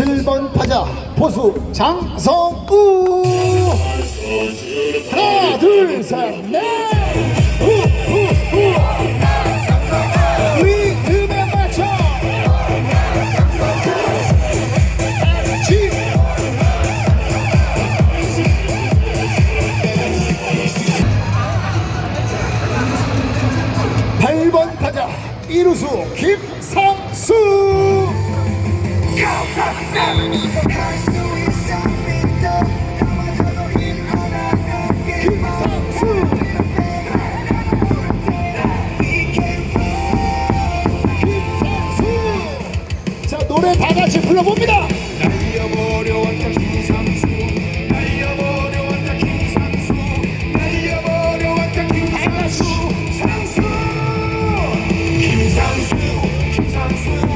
7번 타자 포수 장성우 하나 둘셋넷. 이루수 김상수 자 노래 다 같이 불러봅니다. 김상수 김상수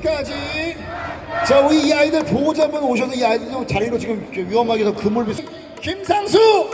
여기까지. 자 우리 이 아이들 보호자분 오셔서 이 아이들 좀 자리로 지금 좀 위험하게 해서 그물 비 김상수